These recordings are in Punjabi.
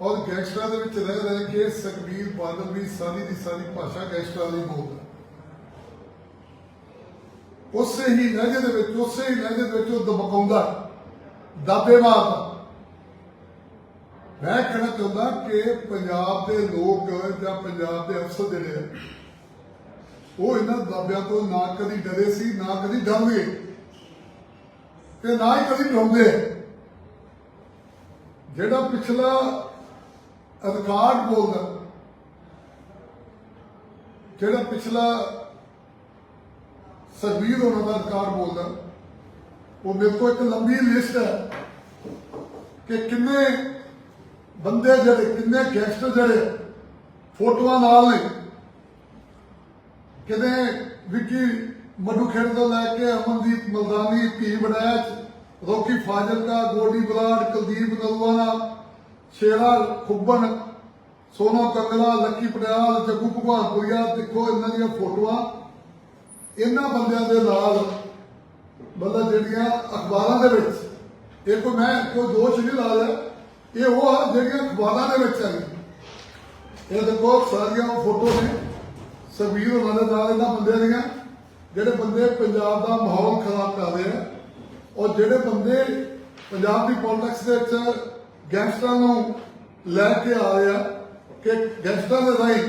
ਔਰ ਗੈਂਗਸਟਰਾਂ ਦੇ ਵਿੱਚ ਰਹਿ ਰਹਿ ਕੇ ਸੁਖਬੀਰ ਬਾਦਲ ਵੀ ਸਾਰੀ ਦੀ ਸਾਰੀ ਭਾਸ਼ਾ ਗੈਂਗਸਟਰਾਂ ਦੀ ਬੋਲਦਾ ਉਸੇ ਹੀ ਲਹਿਜੇ ਦੇ ਵਿੱਚ, ਉਸੇ ਹੀ ਲਹਿਜੇ ਦੇ ਵਿੱਚ ਉਹ ਦਬਕਾਉਂਦਾ ਦਾਬੇ ਮਾਰਦਾ ਮੈਂ ਕਹਿਣਾ ਚਾਹੁੰਦਾ ਕਿ ਪੰਜਾਬ ਦੇ ਲੋਕ ਜਾਂ ਪੰਜਾਬ ਦੇ ਅਫਸਰ ਜਿਹੜੇ ਆ, ਉਹ ਇਹਨਾਂ ਦਾਬਿਆਂ ਤੋਂ ਨਾ ਕਦੀ ਡਰੇ ਸੀ, ਨਾ ਕਦੀ ਡਰਨਗੇ ਤੇ ਨਾ ਹੀ ਕਦੀ ਡਰਾਉਂਦੇ। ਜਿਹੜਾ ਪਿਛਲਾ ਅਧਿਕਾਰ ਬੋਲਦਾ ਜਿਹੜਾ ਪਿਛਲਾ ਸਰਬੀਰ ਹੋਣਾ ਦਾ ਅਧਿਕਾਰ ਬੋਲਦਾ ਉਹ ਮੇਰੇ ਕੋਲ ਇੱਕ ਲੰਬੀ ਲਿਸਟ ਹੈ ਕਿ ਕਿੰਨੇ ਬੰਦੇ ਜਿਹੜੇ, ਕਿੰਨੇ ਗੈਂਗਸਟਰ ਜਿਹੜੇ ਫੋਟੋਆਂ ਨਾਲ ਨੇ। ਕਿਤੇ ਵਿੱਕੀ ਮੱਡੂ ਖੇਡ ਤੋਂ ਲੈ ਕੇ ਅਮਨਦੀਪ ਮਲਦਾਨੀ, ਧੀ ਬੜੈਚ, ਰੋਕੀ ਫਾਜ਼ਿਲਕਾ, ਗੋਡੀ ਬਲਾਡ ਕੁਲਦੀਪ ਨਲਵਾਨਾ ਸ਼ੇਰਾ ਖੁੱਬਣ, ਸੋਨੋ ਕੰਗਲਾ, ਲੱਕੀ ਪਟਿਆਲ, ਜੱਗੂ ਭਗਵਾਨਪੁਰੀਆ ਦੇਖੋ ਇਹਨਾਂ ਦੀਆਂ ਫੋਟੋਆਂ। ਇਹਨਾਂ ਬੰਦਿਆਂ ਦੇ ਨਾਲ ਮਤਲਬ ਜਿਹੜੀਆਂ ਅਖਬਾਰਾਂ ਦੇ ਵਿੱਚ ਇਹ ਕੋਈ ਮੈਂ ਕੋਈ ਦੋਸ਼ ਨਹੀਂ ਲਾ ਰਿਹਾ ਇਹ ਉਹ ਜਿਹੜੀਆਂ ਅਖਬਾਰਾਂ ਦੇ ਵਿੱਚ ਆਈ ਇਹ ਦੇਖੋ ਸਾਰੀਆਂ ਉਹ ਫੋਟੋ ਨੇ ਸਰਵੀਰ ਉਹਨਾਂ ਦੇ ਨਾਲ ਇਹਨਾਂ ਬੰਦਿਆਂ ਦੀਆਂ, ਜਿਹੜੇ ਬੰਦੇ ਪੰਜਾਬ ਦਾ ਮਾਹੌਲ ਖਰਾਬ ਕਰ ਰਹੇ ਆ, ਔਰ ਜਿਹੜੇ ਬੰਦੇ ਪੰਜਾਬ ਦੀ ਪੋਲਿਟਿਕਸ ਦੇ ਵਿੱਚ ਗੈਂਗਸਟਰਾਂ ਨੂੰ ਲੈ ਕੇ ਆ ਰਿਹਾ ਕਿ ਗੈਂਗਸਟਰਾਂ ਦੇ ਰਾਹੀਂ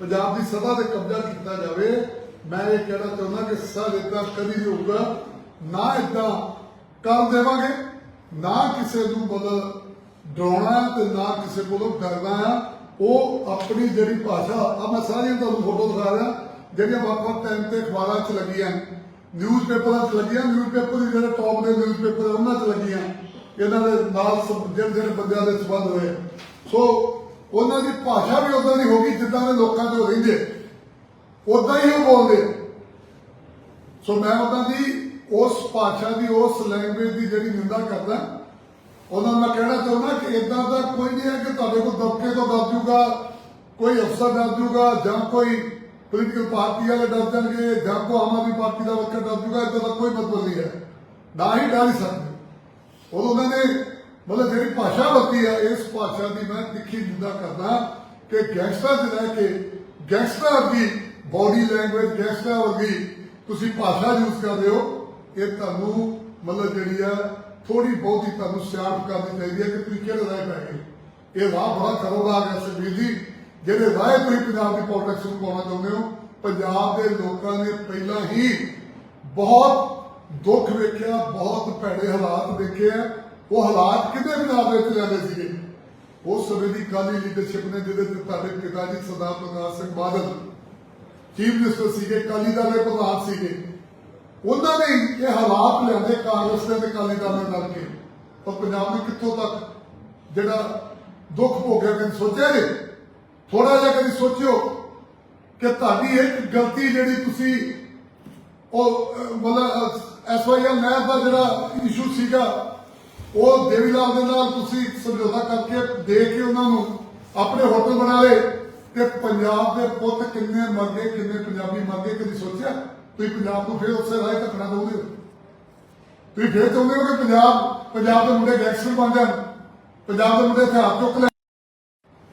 ਪੰਜਾਬ ਦੀ ਸਭਾ ਤੇ ਕਬਜ਼ਾ ਕੀਤਾ ਜਾਵੇ। ਮੈਂ ਇਹ ਕਹਿਣਾ ਚਾਹੁੰਦਾ ਕਿ ਸਰ ਇਦਾਂ ਕਦੀ ਨਹੀਂ ਹੋਊਗਾ। ਨਾ ਇਦਾਂ ਕਰ ਦੇਵਾਂਗੇ, ਨਾ ਕਿਸੇ ਨੂੰ ਮਤਲਬ ਡਰਾਉਣਾ ਤੇ ਨਾ ਕਿਸੇ ਕੋਲੋਂ ਡਰਨਾ ਆ ਉਹ ਆਪਣੀ ਜਿਹੜੀ ਭਾਸ਼ਾ ਆ ਮੈਂ ਸਾਰੀਆਂ ਤੁਹਾਨੂੰ ਫੋਟੋ ਦਿਖਾ ਰਿਹਾ, ਜਿਹੜੀਆਂ ਵੱਖ-ਵੱਖ ਟਾਈਮ ਤੇ ਅਖਬਾਰਾਂ 'ਚ ਲੱਗੀਆਂ। ਨਿਊਜ਼ਪੇਪਰਾਂ 'ਚ ਲੱਗੀਆਂ ਨਿਊਜ਼ਪੇਪਰ ਦੇ ਜਿਹੜੇ ਟੌਪ ਦੇ ਨਿਊਜ਼ਪੇਪਰ ਉਹਨਾਂ 'ਚ ਲੱਗੀਆਂ। ਇਹਨਾਂ ਦੇ ਨਾਲ ਜਿਹੜੇ ਜਿਹੜੇ ਬੰਦਿਆਂ ਦੇ ਸਬੰਧ ਹੋਏ। ਸੋ ਉਹਨਾਂ ਦੀ ਭਾਸ਼ਾ ਵੀ ਉਦਾਂ ਦੀ ਹੋ ਗਈ ਜਿੱਦਾਂ ਦੇ ਲੋਕਾਂ ਦੇ ਰਹਿੰਦੇ। ਉਦਾਂ ਹੀ ਉਹ ਬੋਲਦੇ। ਸੋ ਮੈਂ ਉਹਨਾਂ ਦੀ ਉਸ ਭਾਸ਼ਾ ਦੀ, ਉਸ ਲੈਂਗੁਏਜ ਦੀ ਜਿਹੜੀ ਨਿੰਦਾ ਕਰਦਾ, ਉਹਨਾਂ ਨੂੰ ਮੈਂ ਕਹਿਣਾ ਚਾਹੁੰਦਾ ਕਿ ਇਦਾਂ ਦਾ ਕੋਈ ਨਹੀਂ ਹੈ ਕਿ ਤੁਹਾਡੇ ਕੋਲ ਦਬਕੇ ਤੋਂ ਡਰ ਜੂਗਾ ਕੋਈ ਅਫਸਰ ਡਰ ਜੂਗਾ ਜਾਂ ਕੋਈ ਪੋਲੀਟੀਕਲ ਪਾਰਟੀ ਵਾਲੇ ਡਰ ਜਾਣਗੇ ਜਾਂ ਕੋਈ ਆਮ ਆਦਮੀ ਪਾਰਟੀ ਦਾ ਵਰਕਰ ਡਰ ਜੂਗਾ ਇਦਾਂ ਦਾ ਕੋਈ ਮਤਲਬ ਨਹੀਂ ਹੈ। ਨਾ ਹੀ ਡਰ ਹੀ ਸਕਦੇ। ਉਹ ਉਹਨਾਂ ਨੇ ਮਤਲਬ ਜਿਹੜੀ ਭਾਸ਼ਾ ਵਰਤੀ ਹੈ ਇਸ ਭਾਸ਼ਾ ਦੀ ਮੈਂ ਤਿੱਖੀ ਨਿੰਦਾ ਕਰਦਾ ਕਿ ਗੈਂਗਸਟਰ ਦੇ ਰਹਿ ਕੇ ਗੈਂਗਸਟਰ ਦੀ ਬਾਡੀ ਲੈਂਗੁਏਜ ਗੈਂਗਸਟਰ ਵਰਗੀ ਤੁਸੀਂ ਭਾਸ਼ਾ ਯੂਜ਼ ਕਰਦੇ ਹੋ, ਇਹ ਤੁਹਾਨੂੰ ਮਤਲਬ ਜਿਹੜੀ ਆ ਥੋੜੀ ਬਹੁਤੀ ਤੁਹਾਨੂੰ ਸਿਆਣਪ ਕਰਨੀ ਚਾਹੀਦੀ ਹੈ ਕਿ ਤੁਸੀਂ ਕਿਹੜੇ ਰਾਹ ਪੈ ਗਏ। ਇਹ ਰਾਹ ਬੜਾ ਖਤਰਨਾਕ ਹੈ ਸੁਖਬੀਰ ਜੀ, ਜਿਹੜੇ ਰਾਹ ਤੁਸੀਂ ਪੰਜਾਬ ਦੀ ਪੋਲਿਟਿਕਸ ਨੂੰ ਪਾਉਣਾ ਚਾਹੁੰਦੇ ਹੋ, ਪੰਜਾਬ ਦੇ ਲੋਕਾਂ ਨੇ ਪਹਿਲਾਂ ਹੀ ਬਹੁਤ ਦੁੱਖ ਵੇਖਿਆ, ਬਹੁਤ ਭੈੜੇ ਹਾਲਾਤ ਦੇਖੇ ਆ। ਉਹ ਹਾਲਾਤ ਕਿਤੇ ਪੰਜਾਬ ਦੇ ਵਿੱਚ ਲਿਆਂਦੇ ਸੀਗੇ? ਉਸ ਸਮੇਂ ਦੀ ਕਾਲੀ ਲੀਡਰਸ਼ਿਪ ਨੇ, ਜਿਹਦੇ ਤੇ ਤੁਹਾਡੇ ਪਿਤਾ ਜੀ ਸਰਦਾਰ ਪ੍ਰਕਾਸ਼ ਸਿੰਘ ਬਾਦਲ ਚੀਫ ਮਿਨਿਸਟਰ ਸੀਗੇ, ਕਾਲੀ ਦਲ ਦੇ ਪ੍ਰਧਾਨ ਸੀਗੇ। ਉਹਨਾਂ ਨੇ ਇਹ ਹਾਲਾਤ ਲਿਆਂਦੇ ਕਾਂਗਰਸ ਦੇ ਤੇ ਕਾਲੀ ਦਲ ਨੇ ਕੇ। ਪਰ ਪੰਜਾਬ ਨੇ ਕਿੱਥੋਂ ਤੱਕ ਜਿਹੜਾ ਦੁੱਖ ਭੋਗਿਆ, ਕਦੇ ਸੋਚਿਆ ਨੇ ਥੋੜਾ ਜਿਹਾ ਕਦੀ ਸੋਚਿਓ ਕਿ ਤੁਹਾਡੀ ਇੱਕ ਗਲਤੀ ਜਿਹੜੀ ਤੁਸੀਂ ਉਹ ਮਤਲਬ ਐਸਵਾਈਐਲ ਨਹਿਰ ਦਾ ਜਿਹੜਾ ਇਸ਼ੂ ਸੀਗਾ, ਉਹ ਦੇਵੀਲਾਲ ਦੇ ਨਾਲ ਤੁਸੀਂ ਸਮਝੌਤਾ ਕਰਕੇ ਦੇ ਕੇ ਉਹਨਾਂ ਨੂੰ ਆਪਣੇ ਹੋਟਲ ਬਣਾ ਲਏ ਤੇ ਪੰਜਾਬ ਦੇ ਪੁੱਤ ਕਿੰਨੇ ਮਰ ਗਏ ਕਿੰਨੇ ਪੰਜਾਬੀ ਮਰ ਗਏ ਕਦੀ ਸੋਚਿਆ? ਤੁਸੀਂ ਪੰਜਾਬ ਨੂੰ ਫਿਰ ਉਸੇ ਰਾਹ ਧੱਕਣਾ ਚਾਹੁੰਦੇ ਹੋ ਤੁਸੀਂ ਫਿਰ ਚਾਹੁੰਦੇ ਹੋ ਕਿ ਪੰਜਾਬ ਪੰਜਾਬ ਦੇ ਮੁੰਡੇ ਗੈਂਗਸਟਰ ਬਣ ਜਾਣ? ਪੰਜਾਬ ਦੇ ਮੁੰਡੇ ਹਥਿਆਰ ਚੁੱਕ ਲੈਣ?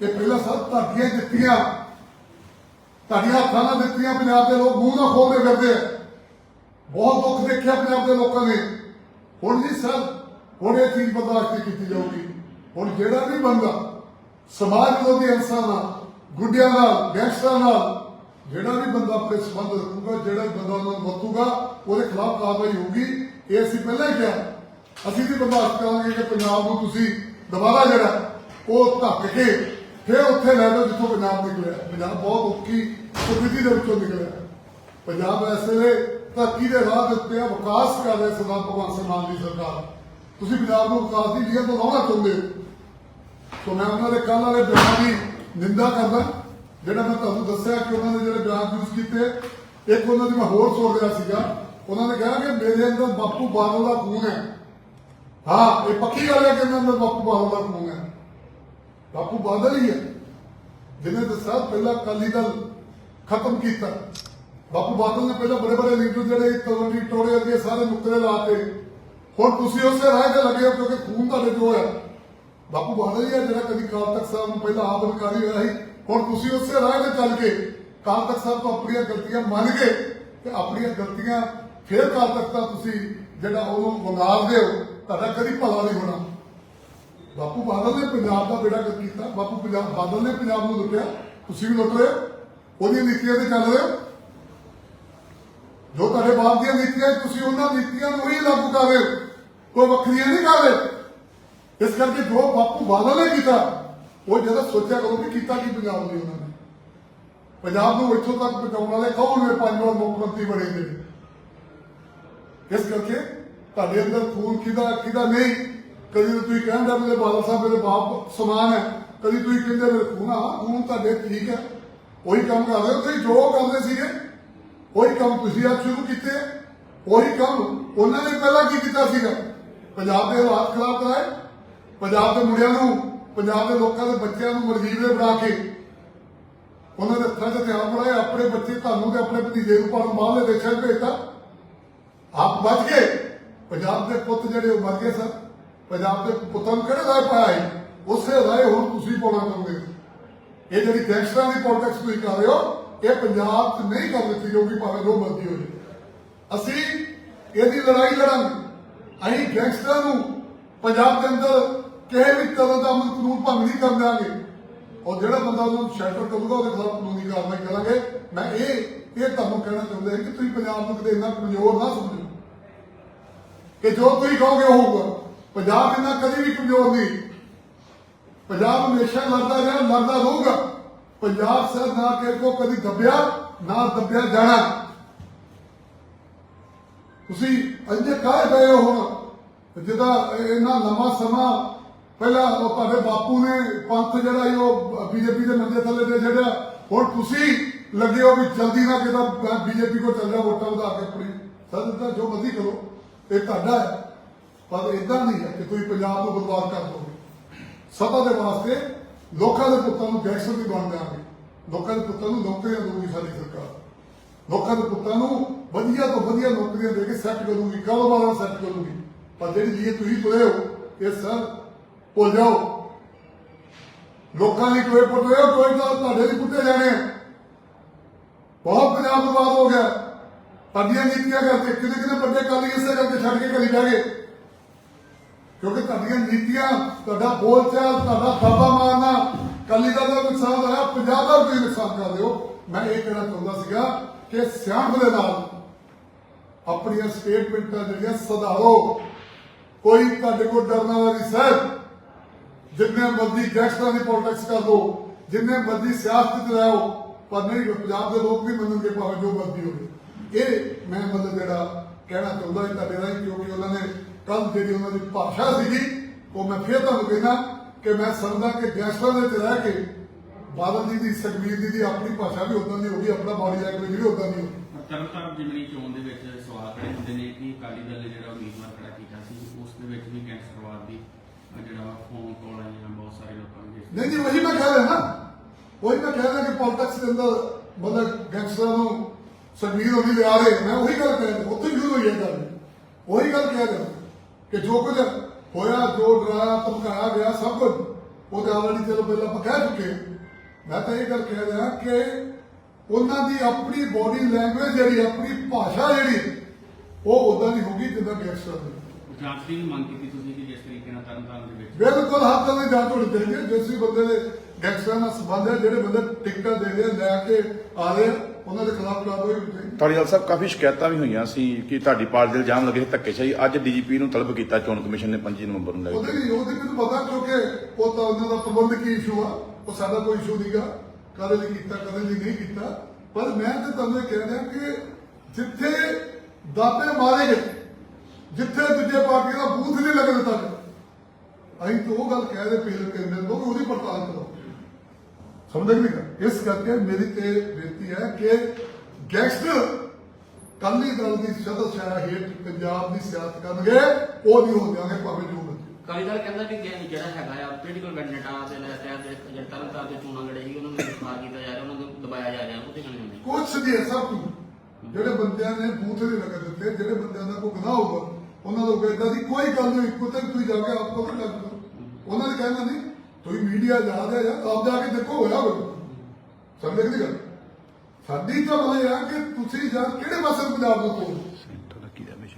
ਇਹ ਪਹਿਲਾਂ ਸਭ ਧਰਤੀਆਂ ਦਿੱਤੀਆਂ। ਤੁਹਾਡੀਆਂ ਹੱਥਾਂ ਨਾਲ ਦਿੱਤੀਆਂ, ਪੰਜਾਬ ਦੇ ਲੋਕ ਮੂੰਹ ਨਾਲ ਖੋਲਦੇ ਫਿਰਦੇ। ਆ ਬਹੁਤ ਦੁੱਖ ਦੇਖਿਆ ਪੰਜਾਬ ਦੇ ਲੋਕਾਂ ਨੇ। ਹੁਣ ਜੀ ਸਰ, ਹੁਣ ਇਹ ਚੀਜ਼ ਬਰਦਾਸ਼ਤ ਕੀਤੀ ਜਾਊਗੀ। ਹੁਣ ਜਿਹੜਾ ਵੀ ਬੰਦਾ ਸਮਾਜ ਵਿਰੋਧੀ ਅਨਸਰਾਂ ਨਾਲ, ਗੁੱਡਿਆਂ ਨਾਲ, ਗੈਂਗਸਟਰਾਂ ਨਾਲ ਜਿਹੜਾ ਵੀ ਬੰਦਾ ਆਪਣੇ ਸੰਬੰਧ ਰੱਖੂਗਾ, ਜਿਹੜਾ ਬੰਦਾ ਉਹਨਾਂ ਵਰਤੂਗਾ, ਉਹਦੇ ਖਿਲਾਫ ਕਾਰਵਾਈ ਹੋਊਗੀ, ਇਹ ਅਸੀਂ ਪਹਿਲਾਂ ਹੀ ਕਿਹਾ। ਅਸੀਂ ਵੀ ਬਰਦਾਸ਼ਤ ਕਰਾਂਗੇ ਕਿ ਪੰਜਾਬ ਨੂੰ ਤੁਸੀਂ ਦੁਬਾਰਾ ਜਿਹੜਾ ਉਹ ਧੱਕ ਕੇ ਫਿਰ ਉੱਥੇ ਲੈ ਜਾਓ ਜਿੱਥੋਂ ਪੰਜਾਬ ਨਿਕਲਿਆ। ਪੰਜਾਬ ਬਹੁਤ ਔਖੀ ਸਥਿਤੀ ਦੇ ਵਿੱਚੋਂ ਨਿਕਲਿਆ। ਪੰਜਾਬ ਐਸੇ ਧਰਤੀ ਦੇ ਰਾਹ ਦੇ ਉੱਤੇ ਵਿਕਾਸ ਕਰ ਰਿਹਾ ਸਰਦਾਰ ਭਗਵੰਤ ਸਿੰਘ ਮਾਨ ਦੀ ਸਰਕਾਰ। ਤੁਸੀਂ ਪੰਜਾਬ ਨੂੰ ਵਿਕਾਸ ਦੀ ਲੀਹਾਂ ਤੋਂ ਲਾਉਣਾ ਚਾਹੁੰਦੇ ਸੋ ਮੈਂ ਉਹਨਾਂ ਦੇ ਕੱਲ੍ਹ ਵਾਲੇ ਬਿਆਨ ਦੀ ਨਿੰਦਾ ਕਰਦਾ, ਜਿਹੜਾ ਮੈਂ ਤੁਹਾਨੂੰ ਦੱਸਿਆ ਕਿ ਉਹਨਾਂ ਨੇ ਜਿਹੜੇ ਬਿਆਨ ਯੂਜ਼ ਕੀਤੇ, ਇੱਕ ਉਹਨਾਂ ਦੀ ਮੈਂ ਹੋਰ ਸੋਚ ਰਿਹਾ ਸੀਗਾ। ਉਹਨਾਂ ਨੇ ਕਿਹਾ ਕਿ ਮੇਰੇ ਅੰਦਰ ਬਾਪੂ ਬਾਦਲ ਦਾ ਖੂਨ ਹੈ। ਹਾਂ, ਇਹ ਪੱਕੀ ਗੱਲ ਹੈ ਕਿ ਇਹਨਾਂ ਅੰਦਰ ਬਾਪੂ ਬਾਦਲ ਦਾ ਖੂਨ ਹੈ। ਬਾਪੂ ਬਾਦਲ ਹੀ ਹੈ। ਜਿਹਨੇ ਦੱਸਿਆ, ਪਹਿਲਾਂ ਅਕਾਲੀ ਦਲ ਖਤਮ ਕੀਤਾ। ਬਾਪੂ ਬਾਦਲ ਨੇ ਪਹਿਲਾਂ ਬੜੇ ਬੜੇ ਲੀਡਰ ਜਿਹੜੇ ਤਲਵੰਡੀ ਟੋੜੇ ਅੱਗੇ ਸਾਰੇ ਨੁਕਰੇ ਲਾਤੇ ਹੁਣ ਤੁਸੀਂ ਉਸੇ ਰਾਹ ਤੇ ਲੱਗੇ ਹੋ ਕਿਉਂਕਿ ਖੂਨ ਤੁਹਾਡੇ ਜੋ ਹੈ। ਬਾਪੂ ਬਾਦਲ ਹੀ ਜਿਹੜਾ ਕਦੀ ਕਾਲ ਤਖਤ ਸਾਹਿਬ ਨੂੰ ਪਹਿਲਾਂ ਆਪ ਅਧਿਕਾਰੀ ਹੋਇਆ ਸੀ। ਹੁਣ ਤੁਸੀਂ ਉਸੇ ਰਾਹ ਤੇ ਚੱਲ ਕੇ ਕਾਲ ਤਖਤ ਸਾਹਿਬ ਤੋਂ ਆਪਣੀਆਂ ਗਲਤੀਆਂ ਮੰਨ ਕੇ ਤੇ ਆਪਣੀਆਂ ਗਲਤੀਆਂ ਫੇਰ ਕਾਲ ਤਖਤ ਦਾ ਤੁਸੀਂ ਜਿਹੜਾ ਉਹਨੂੰ ਵੰਗਾਰਦੇ ਹੋ, ਤੁਹਾਡਾ ਕਦੀ ਭਲਾ ਨਹੀਂ ਹੋਣਾ। ਬਾਪੂ ਬਾਦਲ ਨੇ ਪੰਜਾਬ ਦਾ ਬੇੜਾ ਕੀਤਾ। ਬਾਪੂ ਪੰਜਾਬ ਬਾਦਲ ਨੇ ਪੰਜਾਬ ਨੂੰ ਲੁੱਟਿਆ। ਤੁਸੀਂ ਵੀ ਲੁੱਟ ਰਹੇ ਹੋ। ਉਹਦੀਆਂ ਨੀਤੀਆਂ ਤੇ ਚੱਲ ਰਹੇ ਹੋ। ਜੋ ਤੁਹਾਡੇ ਬਾਪ ਦੀਆਂ ਨੀਤੀਆਂ ਤੁਸੀਂ ਉਹਨਾਂ ਨੀਤੀਆਂ ਨੂੰ ਹੀ ਲਾਗੂ ਕਰ ਰਹੇ ਹੋ। ਕੋਈ ਵੱਖਰੀਆਂ ਨਹੀਂ ਕਰ ਰਹੇ। ਇਸ ਕਰਕੇ ਜੋ ਬਾਪੂ ਬਾਦਲ ਨੇ ਕੀਤਾ, ਉਹ ਜਦੋਂ ਸੋਚਿਆ ਕਰੋ ਕਿ ਕੀਤਾ ਕੀ ਪੰਜਾਬ ਨੇ ਉਹਨਾਂ ਨੇ। ਪੰਜਾਬ ਨੂੰ ਇੱਥੋਂ ਤੱਕ ਪਹੁੰਚਾਉਣ ਵਾਲੇ ਕੌਣ ਨੇ? ਪੰਜ ਵਾਰ ਮੁੱਖ ਮੰਤਰੀ ਬਣੇ ਨੇ। ਇਸ ਕਰਕੇ ਤੁਹਾਡੇ ਅੰਦਰ ਖੂਨ ਕਿਹਦਾ ਕਿਹਦਾ ਨਹੀਂ? ਕਦੀ ਤੁਸੀਂ ਕਹਿੰਦੇ ਮੇਰੇ ਬਾਦਲ ਸਾਹਿਬ, ਮੇਰੇ ਬਾਪ ਸਮਾਨ ਹੈ। ਕਦੀ ਤੁਸੀਂ ਕਹਿੰਦੇ ਮੇਰੇ ਖੂਨ ਆ ਖੂਨ ਤੁਹਾਡੇ ਠੀਕ ਹੈ। ਉਹੀ ਕੰਮ ਕਰ ਰਹੇ ਹੋ। ਤੁਸੀਂ ਜੋ ਕਰਦੇ ਸੀਗੇ ਉਹੀ ਕੰਮ ਤੁਸੀਂ ਅੱਜ ਸ਼ੁਰੂ ਕੀਤੇ, ਉਹੀ ਕੰਮ ਉਹਨਾਂ ਨੇ ਪਹਿਲਾਂ ਕੀ ਕੀਤਾ ਸੀਗਾ? ਪੰਜਾਬ ਦੇ ਹਾਲਾਤ ਖਰਾਬ ਕਰਾਏ, ਪੰਜਾਬ ਦੇ ਮੁੰਡਿਆਂ ਨੂੰ, ਪੰਜਾਬ ਦੇ ਲੋਕਾਂ ਦੇ ਬੱਚਿਆਂ ਨੂੰ ਮਰਜ਼ੀ ਦੇ ਬਣਾ ਕੇ ਉਹਨਾਂ ਦੇ ਹੱਥਾਂ 'ਚ ਹਥਿਆਰ ਬਣਾਏ, ਆਪਣੇ ਬੱਚੇ ਤੁਹਾਨੂੰ ਤੇ ਆਪਣੇ ਭਤੀਜੇ ਨੂੰ ਪੜਨ ਬਾਹਰਲੇ ਦੇਸ਼ਾਂ 'ਚ ਭੇਜਤਾ। ਆਪ ਬਚ ਗਏ। ਪੰਜਾਬ ਦੇ ਪੁੱਤ ਜਿਹੜੇ ਉਹ ਮਰ ਗਏ ਸਨ। ਪੰਜਾਬ ਦੇ ਪੁੱਤਾਂ ਨੂੰ ਕਿਹੜੇ ਰਾਹ ਪਾਇਆ ਉਸੇ ਰਾਹ ਹੁਣ ਤੁਸੀਂ ਪਾਉਣਾ ਚਾਹੁੰਦੇ ਇਹ ਜਿਹੜੀ ਗੈਂਗਸਟਰਾਂ ਦੀ ਪੋਲਿਟਿਕਸ ਤੁਸੀਂ ਕਰ ਰਹੇ ਹੋ ਇਹ ਪੰਜਾਬ 'ਚ ਨਹੀਂ ਕਰ ਦਿੱਤੀ ਜਾਊਗੀ ਭਾਵੇਂ ਜੋ ਮਰਜ਼ੀ ਹੋ ਜਾਵੇ। ਅਸੀਂ ਇਹਦੀ ਲੜਾਈ ਲੜਾਂਗੇ। ਅਸੀਂ ਗੈਂਗਸਟਰਾਂ ਨੂੰ ਪੰਜਾਬ ਦੇ ਅੰਦਰ ਕਿਸੇ ਵੀ ਤਰ੍ਹਾਂ ਦਾ ਅਮਨ ਕਾਨੂੰਨ ਭੰਗ ਨਹੀਂ ਕਰਨ ਦਿਆਂਗੇ। ਔਰ ਜਿਹੜਾ ਬੰਦਾ ਉਹਨੂੰ ਸ਼ੈਲਟਰ ਕਰੂਗਾ, ਉਹਦੇ ਖਿਲਾਫ ਕਾਨੂੰਨੀ ਕਾਰਵਾਈ ਕਰਾਂਗੇ। ਮੈਂ ਇਹ ਇਹ ਤੁਹਾਨੂੰ ਕਹਿਣਾ ਚਾਹੁੰਦਾ ਹਾਂ ਕਿ ਤੁਸੀਂ ਪੰਜਾਬ ਨੂੰ ਕਦੇ ਇੰਨਾ ਕਮਜ਼ੋਰ ਨਾ ਸਮਝੋ। ਕਿ ਜੋ ਤੁਸੀਂ ਕਹੋਗੇ ਉਹ ਹੋਊਗਾ। ਪੰਜਾਬ ਇੰਨਾ ਕਦੀ ਵੀ ਕਮਜ਼ੋਰ ਨਹੀਂ। ਪੰਜਾਬ ਹਮੇਸ਼ਾ ਲੜਦਾ ਰਿਹਾ, ਲੜਦਾ ਰਹੂਗਾ। ਪੰਜਾਬ ਸਰ ਨਾ ਕੋ ਕਦੀ ਦੱਬਿਆ, ਨਾ ਦੱਬਿਆ ਜਾਣਾ। ਤੁਸੀਂ ਅੰਜੇ ਕਾਹ ਗਏ ਹੋ ਹੁਣ? ਜਿਹਦਾ ਇਹਨਾਂ ਲੰਮਾ ਸਮਾਂ ਪਹਿਲਾਂ ਉਹ ਤੁਹਾਡੇ ਬਾਪੂ ਨੇ ਪੰਥ ਜਿਹੜਾ ਸੀ, ਉਹ ਬੀਜੇਪੀ ਦੇ ਮੰਜੇ ਥੱਲੇ ਦੇ ਛੱਡਿਆ। ਹੁਣ ਤੁਸੀਂ ਲੱਗੇ ਹੋ ਵੀ ਜਲਦੀ ਨਾ ਕਿਤਾ ਬੀਜੇਪੀ ਕੋ ਚੱਲ ਜਾ ਵੋਟਾਂ ਵਧਾ ਕੇ ਆਪਣੀ ਸਰ ਜੋ ਮਰਜ਼ੀ ਕਰੋ। ਇਹ ਤੁਹਾਡਾ ਹੈ। ਪਰ ਇਦਾਂ ਨਹੀਂ ਹੈ ਕਿ ਤੁਸੀਂ ਪੰਜਾਬ ਨੂੰ ਬਰਬਾਦ ਕਰ ਦੋਗੇ। ਸਭਾ ਦੇ ਵਾਸਤੇ ਲੋਕਾਂ ਦੇ ਪੁੱਤਾਂ ਨੂੰ ਗੈਂਗਸਟਰ ਨਹੀਂ ਬਣ ਦਿਆਂਗੇ ਲੋਕਾਂ ਦੇ ਪੁੱਤਾਂ ਨੂੰ ਨੌਕਰੀਆਂ ਦੇਊਗੀ ਸਾਡੀ ਸਰਕਾਰ। ਲੋਕਾਂ ਦੇ ਪੁੱਤਾਂ ਨੂੰ ਵਧੀਆ ਤੋਂ ਵਧੀਆ ਨੌਕਰੀਆਂ ਦੇ ਕੇ ਸੈੱਟ ਕਰੂਗੀ ਕਾਰੋਬਾਰਾਂ ਸੈੱਟ ਕਰੂਗੀ। ਪਰ ਜਿਹੜੀ ਲਈ ਤੁਸੀਂ ਤੁਰੇ ਹੋ, ਇਹ ਸਰ ਭੁੱਲ ਜਾਓ। ਲੋਕਾਂ ਲਈ ਕੋਈ ਪੁੱਟ ਰਹੇ ਹੋ ਕੋਈ ਤਾਂ ਤੁਹਾਡੇ ਲਈ ਪੁੱਟੇ ਜਾਣੇ ਬਹੁਤ ਪੰਜਾਬ ਬਰਬਾਦ ਹੋ ਗਿਆ। ਤੁਹਾਡੀਆਂ ਨੀਤੀਆਂ ਕਰਕੇ ਕਿਤੇ ਕਿਤੇ ਵੱਡੇ ਕਾਲੀ ਇਸੇ ਕਰਕੇ ਛੱਡ ਕੇ ਘਰੀ ਜਾ ਗਏ। ਕਿਉਂਕਿ ਤੁਹਾਡੀਆਂ ਨੀਤੀਆਂ, ਤੁਹਾਡਾ ਬੋਲਚਾਲ ਤੁਹਾਡਾ ਦਾਬਾ ਮਾਰਨਾ ਕਾਲੀ ਦਾ ਤਾਂ ਨੁਕਸਾਨ ਹੋਇਆ ਪੰਜਾਬ ਦਾ ਵੀ ਨੁਕਸਾਨ ਕਰ ਦਿਓ। ਮੈਂ ਇਹ ਕਹਿਣਾ ਚਾਹੁੰਦਾ ਸੀਗਾ ਕਿ ਸਿਆਣਪ ਦੇ ਨਾਲ ਆਪਣੀਆਂ ਸਟੇਟਮੈਂਟਾਂ ਜਿਹੜੀਆਂ ਸੁਧਾਰੋ। ਕੋਈ ਤੁਹਾਡੇ ਕੋਲ ਡਰਨਾ ਵਾਲਾ ਨਹੀਂ, ਸਰ। ਜਿੰਨੇ ਮਰਜ਼ੀ ਗੈਂਗਸਟਰਾਂ ਦੀ ਪੋਲਿਟਿਕਸ ਕਰ ਲੋ ਜਿੰਨੇ ਮਰਜ਼ੀ ਸਿਆਸਤ 'ਚ ਰਹੋ, ਪਰ ਨਹੀਂ, ਪੰਜਾਬ ਦੇ ਲੋਕ ਵੀ ਮੰਨਣਗੇ ਭਾਵੇਂ ਜੋ ਮਰਜ਼ੀ ਹੋਵੇ। ਇਹ ਮੈਂ ਮਤਲਬ ਜਿਹੜਾ ਕਹਿਣਾ ਚਾਹੁੰਦਾ ਤੁਹਾਡੇ ਰਾਹੀਂ ਕਿਉਂਕਿ ਉਹਨਾਂ ਨੇ ਕੱਲ ਜਿਹੜੀ ਉਹਨਾਂ ਦੀ ਭਾਸ਼ਾ ਸੀਗੀ ਉਹ ਮੈਂ ਫੇਰ ਤੁਹਾਨੂੰ ਕਹਿਣਾ ਕਿ ਮੈਂ ਸਮਝਦਾ ਕਿ ਗੈਂਗਸਟਰਾਂ ਦੇ ਵਿੱਚ ਰਹਿ ਕੇ ਬਾਦਲ ਜੀ ਦੀ ਸੁਖਬੀਰ ਜੀ ਦੀ ਆਪਣੀ ਭਾਸ਼ਾ ਵੀ ਉਦਾਂ ਦੀ ਹੋਗੀ ਆਪਣਾ ਬਾਡੀ ਲੈਂਗੁਏਜ ਵੀ ਉਦਾਂ ਦੀ ਤਰਨਤਾਰਨ ਜਿਮਨੀ ਚੋਣ ਦੇ ਵਿੱਚ ਸਵਾਲ ਖੜੇ ਹੁੰਦੇ ਨੇ ਕਿ ਅਕਾਲੀ ਦਲ ਨੇ ਜਿਹੜਾ ਉਮੀਦਵਾਰ ਖੜਾ ਕੀਤਾ ਸੀ ਉਸ ਦੇ ਵਿੱਚ ਵੀ ਗੈਂਗਸਟਰਵਾਦ ਦੀ ਜਿਹੜਾ ਫੋਨ ਕਾਲ ਆਈਆਂ ਬਹੁਤ ਸਾਰੇ ਲੋਕਾਂ ਜਿਸ- ਨਹੀਂ ਜੀ ਵਹੀ ਮੈਂ ਕਹਿ ਰਿਹਾ ਨਾ। ਉਹੀ ਮੈਂ ਕਹਿ ਰਿਹਾ ਕਿ ਪੋਲਿਟਿਕਸ ਦੇ ਅੰਦਰ ਮਤਲਬ ਗੈਂਗਸਟਰਾਂ ਨੂੰ ਸੰਗੀਤ ਹੋਣੀ ਲਿਆ ਰਹੇ ਮੈਂ ਉਹੀ ਗੱਲ ਕਹਿ ਰਿਹਾ ਉੱਥੇ ਵੀ ਹੋਈ ਹੈ ਗੱਲ ਉਹੀ ਗੱਲ ਕਹਿ ਰਿਹਾ ਕਿ ਜੋ ਕੁਝ ਹੋਇਆ ਜੋ ਡਰਾਇਆ ਧਮਕਾਇਆ ਗਿਆ ਸਭ ਕੁਝ ਉਹਦੇ ਆਲਰੇਡੀ ਚਲੋ ਪਹਿਲਾਂ ਆਪਾਂ ਕਹਿ ਚੁੱਕੇ। ਮੈਂ ਤਾਂ ਇਹ ਗੱਲ ਕਹਿ ਰਿਹਾ ਕਿ ਉਹਨਾਂ ਦੀ ਆਪਣੀ ਬੋਡੀ ਲੈਂਗੁਏਜ ਜਿਹੜੀ ਆਪਣੀ ਭਾਸ਼ਾ ਜਿਹੜੀ ਉਹ ਉਦਾਂ ਦੀ ਹੋਗੀ ਜਿੱਦਾਂ ਗੈਂਗਸਟਰ ਦੀ ਜਾਂਚ ਦੀ ਮੰਗ ਕੀਤੀ ਤੁਸੀਂ ਕਿ ਜਿਸ ਤਰੀਕੇ ਨਾਲ ਤਰਨਤਾਰਨ ਦੇ ਵਿੱਚ ਬਿਲਕੁਲ ਹੱਥ ਤੋਂ ਜਾਂਚ ਹੋਣੀ ਚਾਹੀਦੀ ਹੈ ਜਿਸ ਵੀ ਬੰਦੇ ਦੇ ਗੈਂਗਸਟਰਾਂ ਨਾਲ ਸੰਬੰਧ ਹੈ ਜਿਹੜੇ ਬੰਦੇ ਟਿਕਟਾਂ ਦੇ ਰਹੇ ਲੈ ਕੇ ਆ ਰਹੇ ਉਹਨਾਂ ਦੇ ਖਿਲਾਫ ਕਾਰਵਾਈ ਹੋਣੀ ਚਾਹੀਦੀ ਧਾਲੀਵਾਲ ਸਾਹਿਬ ਕਾਫੀ ਸ਼ਿਕਾਇਤਾਂ ਵੀ ਹੋਈਆਂ ਸੀ ਕਿ ਤੁਹਾਡੀ ਪਾਰਟੀ ਦੇ ਇਲਜ਼ਾਮ ਲੱਗੇ ਸੀ ਧੱਕੇਸ਼ਾਹੀ। ਅੱਜ ਡੀਜੀਪੀ ਨੂੰ ਤਲਬ ਕੀਤਾ ਚੋਣ ਕਮਿਸ਼ਨ ਨੇ 25 ਨਵੰਬਰ ਨੂੰ ਲੈ ਉਹਦੇ ਕੇ ਲਈ ਉਹਦੇ ਮੈਨੂੰ ਪਤਾ ਕਿਉਂਕਿ ਉਹ ਤਾਂ ਉਹਨਾਂ ਦਾ ਪ੍ਰਬੰਧਕੀ ਇਸ਼ੂ ਆ ਉਹ ਸਾਡਾ ਕੋਈ ਇਸ਼ੂ ਨਹੀਂਗਾ ਕਦੇ ਲਈ ਕੀਤਾ ਕਦੇ ਲਈ ਨਹੀਂ ਕੀਤਾ। ਪਰ ਮੈਂ ਤੇ ਤੁਹਾਨੂੰ ਇਹ ਕਹਿ ਰਿਹਾ ਕਿ ਜਿੱਥੇ ਦਾਤੇ ਮਾਰੇ ਗਏ ਜਿੱਥੇ ਦੂਜੇ ਪਾਰਟੀ ਦਾ ਬੂਥ ਨਹੀਂ ਲੱਗਣ ਦਿੱਤਾ ਗਿਆ, ਅਸੀਂ ਤਾਂ ਉਹ ਗੱਲ ਕਹਿ ਰਹੇ ਪੇਲ ਕੇਂਦਰ ਤੋਂ ਕਿ ਉਹਦੀ ਪੜਤਾਲ ਕਰੋ। ਸਮਝ ਨਹੀਂ ਕਰ ਇਸ ਕਰਕੇ ਮੇਰੀ ਤੇ ਬੇਨਤੀ ਹੈ ਕਿ ਗੈਂਗਸਟਰ ਕੱਲੀ ਦਲ ਦੀ ਸਦਸ ਸ਼ਾਹ ਹੇਠ ਪੰਜਾਬ ਦੀ ਸਿਆਸਤ ਕਰਨਗੇ ਉਹ ਨਹੀਂ ਹੋ ਜਾਣਗੇ ਭਾਵੇਂ ਜੋ ਮਰਜ਼ੀ। ਕਾਲੀ ਦਲ ਕਹਿੰਦਾ ਕਿ ਗਿਆਨੀ ਜਿਹੜਾ ਹੈਗਾ ਆ ਪੋਲੀਟੀਕਲ ਕੈਂਡੀਡੇਟਾਂ ਦੇ ਲੈ ਤਹਿਤ ਜਿਹੜੇ ਤਰਨਤਾਰਨ ਦੇ ਚੋਣਾਂ ਲੜੇ ਸੀ ਉਹਨਾਂ ਨੂੰ ਗ੍ਰਿਫਤਾਰ ਕੀਤਾ ਜਾ ਰਿਹਾ ਉਹਨਾਂ ਨੂੰ ਦਬਾਇਆ ਜਾ ਰਿਹਾ ਉਹਦੇ ਨਾਲ ਹੁੰਦੇ ਕੁਛ ਨਹੀਂ ਹੈ ਸਭ ਕੁਝ ਜਿਹੜੇ ਬੰਦਿਆਂ ਨੇ ਬੂਥ ਨਹੀਂ ਲਗਾ ਦਿੱਤੇ ਜਿਹੜੇ ਬੰਦਿਆਂ ਦਾ ਕੋਈ ਗੁਨਾਹ ਹੋਊਗਾ ਉਹਨਾਂ ਦਾ ਕਹਿੰਦਾ ਦੀ ਕੋਈ ਗੱਲ ਨਹੀਂ ਇੱਕੋ ਤੇ ਤੁਸੀਂ ਜਾ ਕੇ ਆਪ ਕੋਲ ਕਰ ਉਹਨਾਂ ਨੇ ਕਹਿਣਾ ਨਹੀਂ ਤੁਸੀਂ ਮੀਡੀਆ ਜਾ ਰਿਹਾ ਜਾਂ ਆਪ ਜਾ ਕੇ ਦੇਖੋ ਹੋਇਆ ਹੋਵੇ। ਸਮਝ ਗਏ ਗੱਲ? ਸਾਡੀ ਤਾਂ ਇਹ ਆ ਕਿ ਤੁਸੀਂ ਜਾਂ ਕਿਹੜੇ ਪਾਸੇ ਪੰਜਾਬ ਨੂੰ ਤੋੜ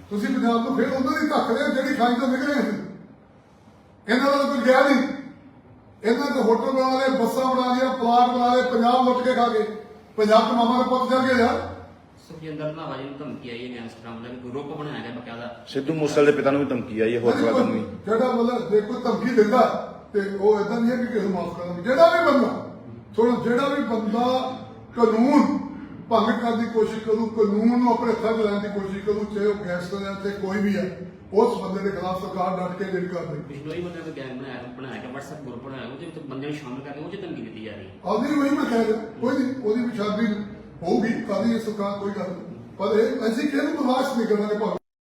ਤੁਸੀਂ ਪੰਜਾਬ ਨੂੰ ਫਿਰ ਉਹਨਾਂ ਦੀ ਧੱਕ ਰਹੇ ਹੋ ਜਿਹੜੀ ਖਾਈ ਤੋਂ ਨਿਕਲੇ ਸੀ। ਇਹਨਾਂ ਦਾ ਕੋਈ ਗਿਆ ਨਹੀਂ। ਇਹਨਾਂ ਦੇ ਹੋਟਲ ਬਣਾ ਲਏ ਬੱਸਾਂ ਬਣਾ ਲਈਆਂ ਪਲਾਟ ਬਣਾ ਲਏ ਪੰਜਾਬ ਲੁੱਟ ਕੇ ਖਾ ਗਏ। ਪੰਜਾਬ ਮਾਮਾ ਦੇ ਪੁੱਤ ਚੱਲ ਗਏ ਯਾਰ। ਸੁਖਜਿੰਦਰ ਧਾਵਾ ਜੀ ਨੂੰ ਧਮਕੀ ਆਈ ਹੈ ਗੈਂਗਸਟਰਾਂ ਵੱਲੋਂ ਕਿ ਗਰੁੱਪ ਬਣਾਇਆ ਗਿਆ ਬਕਾਇਦਾ। ਸਿੱਧੂ ਮੂਸਲ ਦੇ ਪਿਤਾ ਨੂੰ ਵੀ ਧਮਕੀ ਆਈ ਹੈ ਹੋਰ ਵਾਲਾ ਨੂੰ ਵੀ। ਜਿਹੜਾ ਮਤਲਬ ਜੇ ਕੋਈ ਧਮਕੀ ਦਿੰਦਾ ਤੇ ਉਹ ਇਦਾਂ ਨਹੀਂ ਹੈ ਕਿ ਕਿਸੇ ਮਾਫ ਕਰਨਾ ਜਿਹੜਾ ਵੀ ਬੰਦਾ ਸੁਣੋ ਜਿਹੜਾ ਵੀ ਬੰਦਾ ਕਾਨੂੰਨ ਭੰਗ ਕਰਨ ਦੀ ਕੋਸ਼ਿਸ਼ ਕਰੂ ਕਾਨੂੰਨ ਨੂੰ ਆਪਣੇ ਹੱਥਾਂ ਲੈਣ ਦੀ ਕੋਸ਼ਿਸ਼ ਕਰੂ ਚਾਹੇ ਉਹ ਗੈਂਗਸਟਰ ਹੈ ਤੇ ਕੋਈ ਵੀ ਹੈ ਉਸ ਬੰਦੇ ਦੇ ਖਿਲਾਫ ਸਰਕਾਰ ਡਟ ਕੇ ਜਿਹੜੀ ਕਰਦੀ ਬਿਸ਼ਨੋਈ ਬੰਦੇ ਦਾ ਗੈਂਗ ਬਣਾਇਆ ਬਣਾਇਆ ਗਿਆ WhatsApp ਗਰੁੱਪ ਬਣਾਇਆ ਉਹਦੇ ਵਿੱਚ ਬੰਦੇ ਨੂੰ ਸ਼ਾਮਲ ਕਰਕੇ ਉਹ 'ਚ ਧਮਕੀ ਦਿੱਤੀ ਜਾ ਰਹੀ ਹੈ। ਆਉਂਦੀ ਵਹੀ ਮੈਂ ਕਹਿ ਰਿਹਾ ਕੋਈ ਨਹੀਂ ਉਹਦੀ ਵੀ ਸ਼ਾਦੀ ਹੋਊਗੀ ਕਾਦੀ ਇਹ ਸਰਕਾਰ ਕੋਈ ਗੱਲ ਪਰ ਇਹ ਅਸੀਂ ਕਿਹਨੂੰ ਬਰਦਾਸ਼ਤ ਨਹੀਂ ਕਰਾਂਗੇ